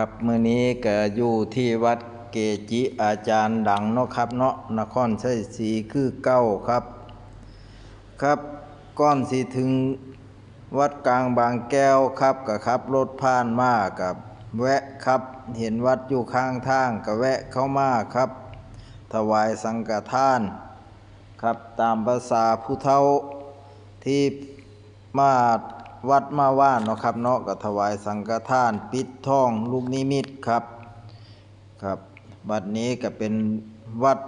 ครับมื้อนี้ก็อยู่ที่วัดเกจิอาจารย์ดังเนาะครับเนาะนครชัยศรีคือเก้าครับ ครับก้อนสิถึงวัดกลางบางแก้วครับก็ขับรถผ่านมากับแวะครับ เห็นวัดอยู่ข้างทางก็แวะเข้ามาครับ ถวายสังฆทาน ครับตามภาษาผู้เฒ่าที่มา วัดมาว่านเนาะครับเนาะก็ถวายสังฆทาน ปิดทองลูกนิมิตครับครับบัดนี้ก็เป็นวัด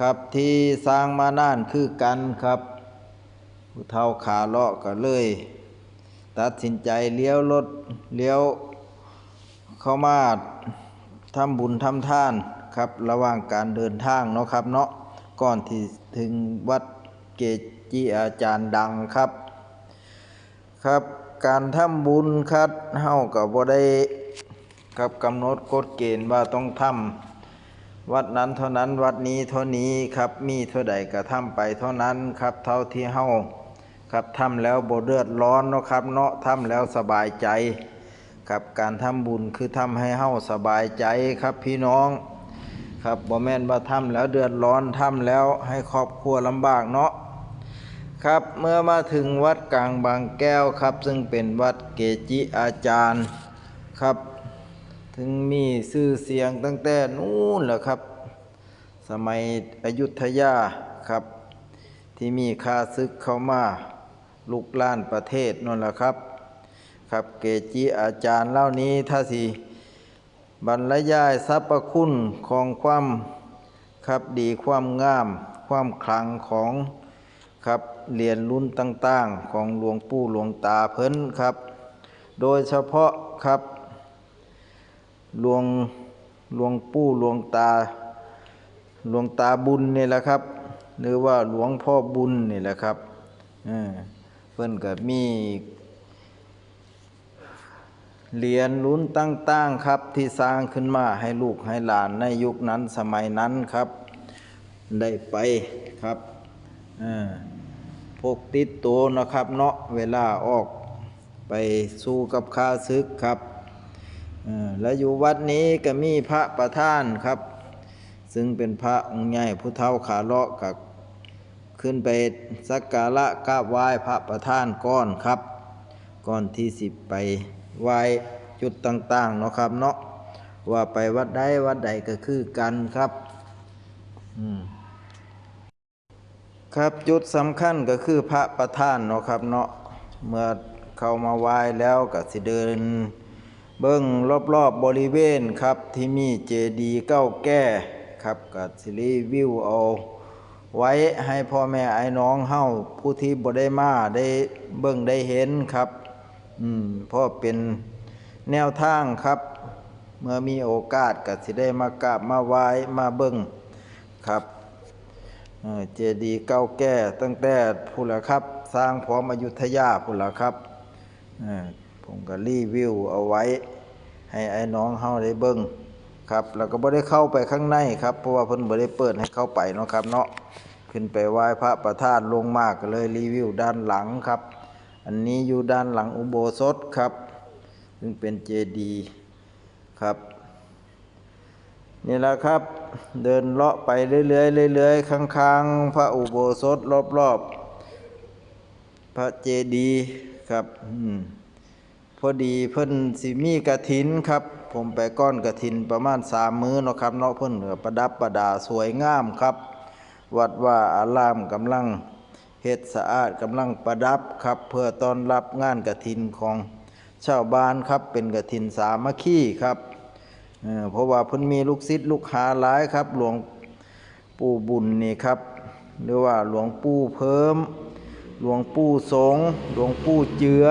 ครับที่สร้างมานานคือกันครับผู้เฒ่าขาเลาะก็เลย ตัดสินใจเลี้ยวรถเลี้ยวเข้ามาทำบุญทำทานครับระหว่างการเดินทางเนาะครับเนาะก่อนที่ถึงวัดเกจิอาจารย์ดังครับ ครับ การทำบุญครับเฮาก็บ่ได้ครับกำหนดกฎเกณฑ์ว่าต้องทำวัดนั้นเท่านั้นวัดนี้เท่านี้ครับมีเท่าใดก็ทำไปเท่านั้นครับ เท่าที่เฮาครับทำแล้วบ่เดือดร้อนเนาะครับเนาะทำแล้วสบายใจครับการทำบุญคือทำให้เฮาสบายใจครับพี่น้องครับบ่แม่นว่าทำแล้วเดือดร้อนทำแล้วให้ครอบครัวลำบากเนาะ ครับเมื่อมาถึงวัดกลางบางแก้วครับ ซึ่งเป็นวัดเกจิอาจารย์ครับ ถึงมีชื่อเสียงตั้งแต่นู้นแหละครับ สมัยอยุธยาครับ ที่มีข้าศึกเข้ามาลุกล้านประเทศนั่นแหละครับ ครับเกจิอาจารย์เหล่านี้ถ้าสิบรรยายสรรพคุณของความครับดีความงาม ความขลังของ ครับเหรียญรุ่นต่างๆ ของหลวงปู่หลวงตาเพิ่นครับ โดยเฉพาะครับหลวงหลวงปู่หลวงตาหลวงตาบุญนี่แหละครับ หรือว่าหลวงพ่อบุญนี่แหละครับเพิ่นก็มีเหรียญลุ้นตั้งๆครับที่สร้างขึ้นมาให้ลูกให้หลานในยุคนั้นสมัยนั้นครับ ได้ไปครับอ่า พกติดตัวนะครับเนาะเวลาออกไปสู้กับข้าศึกครับอ่าและอยู่วัดนี้ก็มีพระประธานครับ ซึ่งเป็นพระองค์ใหญ่ผู้เฒ่าขาเลาะกับขึ้นไปสักการะกราบไหว้พระประธานก้อนครับ ก่อนที่สิบไปไหว้จุดต่างๆเนาะครับเนาะว่าไปวัดใดวัดใดก็คือกันครับ อืม ครับจุดสำคัญก็คือพระประธานเนาะครับเนาะเมื่อเข้ามาไหว้แล้วก็สิเดิน เบิ้งรอบๆบบริเวณครับที่มีเจดีย์เก้าแก่ครับกับสิรีวิวเอาไว้ให้พ่อแม่ไอ้น้องเฮาผู้ที่บ่ได้มาได้เบิ่งได้เห็นครับอืมเพราะเป็นแนวทางครับ เมื่อมีโอกาสก็สิได้มากราบมาไหว้มาเบิ่งครับ เจดีย์เก่าแก่ตั้งแต่ผู้ละครับ สร้างพร้อมอยุธยาผู้ละครับผมก็รีวิวเอาไว้ ให้ไอ้น้องเฮาได้เบิ่งครับแล้วก็บ่ได้เข้าไปข้างในครับ เพราะว่าเพิ่นบ่ได้เปิดให้เข้าไปเนาะครับเนาะขึ้นไปไหว้พระประธานลงมากก็เลยรีวิวด้านหลังครับ อันนี้อยู่ด้านหลังอุโบสถครับ ซึ่งเป็นเจดีย์ครับ นี่แหละครับ เดินเลาะไปเรื่อยๆเรื่อยๆข้างๆ พระอุโบสถรอบๆ พระเจดีย์ครับพอดีเพิ่นสิมีกระถินครับ ผมไปก้อนกระถินประมาณสามมื้อเนาะครับเนาะเพิ่นก็ประดับประดาสวยงามครับ วัดว่าอารามกำลังเฮ็ดสะอาดกำลังประดับครับ เพื่อต้อนรับงานกระถินของชาวบ้านครับเป็นกระถินสามัคคีครับ เพราะว่าเพิ่นมีลูกศิษย์ลูกหาหลายครับ หลวงปู่บุญนี่ครับ หรือว่าหลวงปู่เพิ่ม หลวงปู่สงฆ์หลวงปู่เจือ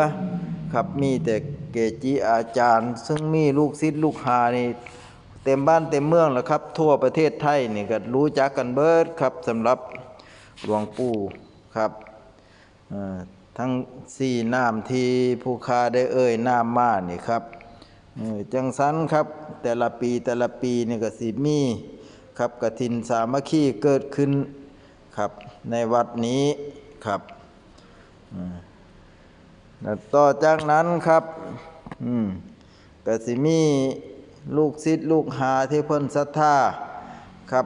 ครับมีแต่เกจิอาจารย์ ซึ่งมีลูกศิษย์ลูกหานี่เต็มบ้านเต็มเมืองแล้วครับ ทั่วประเทศไทยนี่ก็รู้จักกันเบิดครับสำหรับหลวงปู่ครับทั้งสี่นามที่ผู้คาได้เอ่ยนามมานี่ครับ จังสันครับ แต่ละปีแต่ละปีนี่ก็สิมีครับกฐินสามัคคีเกิดขึ้นครับในวัดนี้ครับแล้วต่อจากนั้นครับอืมก็สิมีลูกศิษย์ลูกหาที่เพิ่นศรัทธาครับ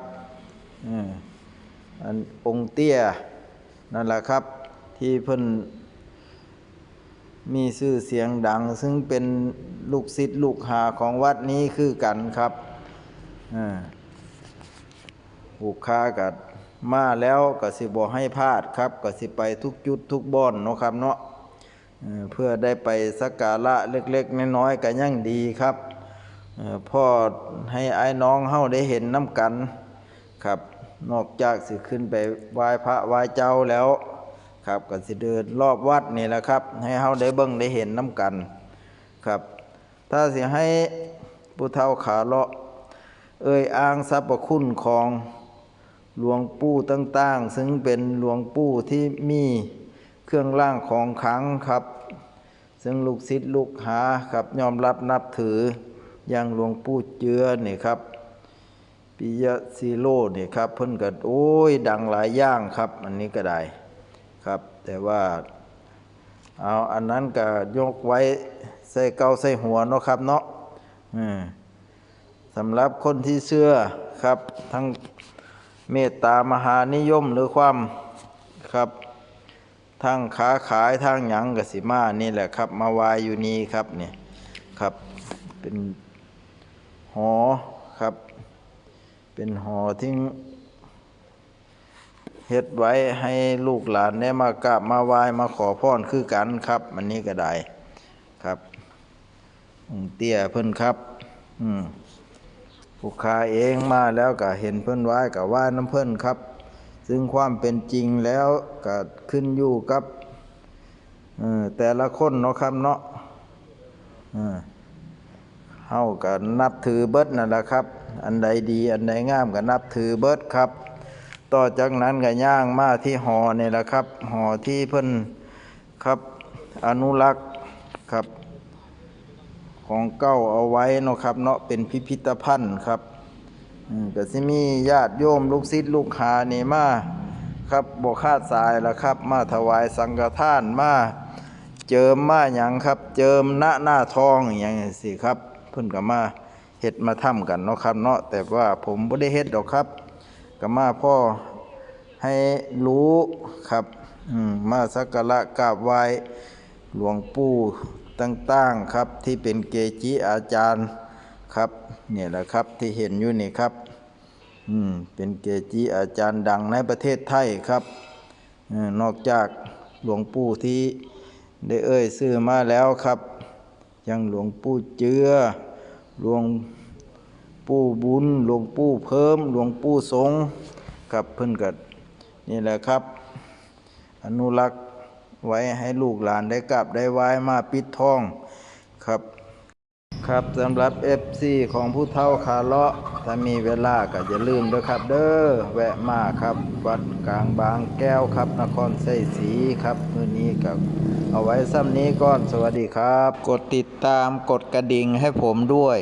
อันองเตี้ยนั่นแหละครับที่เพิ่น มีชื่อเสียงดัง ซึ่งเป็นลูกศิษย์ลูกหาของวัดนี้คือกันครับอ่าผูกค้ากัดมาแล้วก็สิบ่ให้พลาดครับก็สิไปทุกจุดทุกบ่อนเนาะครับเนาะเพื่อได้ไปสักการะเล็กๆน้อยๆก็ยังดีครับพ่อให้ไอ้น้องเฮาได้เห็นน้ำกันครับ นอกจากสิขึ้นไปไหว้พระไหว้เจ้าแล้ว ครับก็สิเดินรอบวัดนี่แหละครับ ให้เฮาได้เบิ่งได้เห็นน้ำกันครับ ถ้าสิให้ผู้เฒ่าขาเลาะ เอ่ยอ้างสรรพคุณของหลวงปู่ต่างๆ ซึ่งเป็นหลวงปู่ที่มีเครื่องร่างของขังครับ ซึ่งลูกศิษย์ลูกหาครับยอมรับนับถืออย่างหลวงปู่เจือนี่ครับปิยะซีโร่นี่ครับ เพิ่นก็โอ้ยดังหลายอย่างครับ อันนี้ก็ได้ ครับ แต่ว่าเอาอันนั้นก็ยกไว้ใส่เกาใส่หัวเนาะครับเนาะสำหรับคนที่เชื่อครับ ทั้งเมตตามหานิยมหรือความครับทั้งค้าขายทั้งหยังกสิมานี่แหละครับ มาวายอยู่นี่ครับเนี่ยครับเป็นหอครับ เป็นหอที่ เฮ็ดไว้ให้ลูกหลานได้มากราบมาไหว้มาขอพรคือกันครับมันนี้ก็ได้ครับองเตี้ยเพิ่นครับ อืมผู้ค้าเองมาแล้วก็เห็นเพิ่นไหว้ก็ไหว้น้ำเพิ่นครับ ซึ่งความเป็นจริงแล้วก็ขึ้นอยู่กับแต่ละคนเนาะครับเนาะเออเฮาก็นับถือเบิดนั่นแหละครับ อันใดดีอันใดงามก็นับถือเบิดครับ ต่อจากนั้นก็ย่างมาที่หอเนี่แหละครับหอที่เพิ่นครับอนุรักษ์ครับ ของเก้าเอาไว้เนาะครับเนาะเป็นพิพิธภัณฑ์ครับก็สิมีญาติโยมลูกศิษย์ลูกหานี่มาครับบ่คาดสายล้วครับ มาถวายสังฆทานมาเจิมมาหยังครับ เจิมหน้าหน้าทองอย่างนี้สิครับเพิ่นก็มาเฮ็ดมาทำกันเนาะครับเนาะแต่ว่าผมบ่ได้เฮ็ดดอกครับ ก็มาพ่อให้รู้ครับมาสักการะกราบไหว้หลวงปู่ต่างๆครับที่เป็นเกจิอาจารย์ครับเนี่ยแหละครับที่เห็นอยู่นี่ครับอืมเป็นเกจิอาจารย์ดังในประเทศไทยครับอนอกจากหลวงปู่ที่ได้เอ่ยซื้อมาแล้วครับ ยังหลวงปู่เจือหลวง ปู่บุญหลวงปู่เพิ่มหลวงปู่สงครับเพิ่นกัดนี่แหละครับ อนุรักษ์ไว้ให้ลูกหลานได้กลับได้ไหว้มาปิดทองครับครับสำหรับ FC ของผู้เฒ่าคาเลาะถ้ามีเวลาก็อย่าลืมด้วยครับ เด้อแวะมาครับ วัดกลางบางแก้วครับ นครไส้ศรีครับมือนี้ก็เอาไว้ซ้ำนี้ก่อนสวัสดีครับ กดติดตามกดกระดิ่งให้ผมด้วย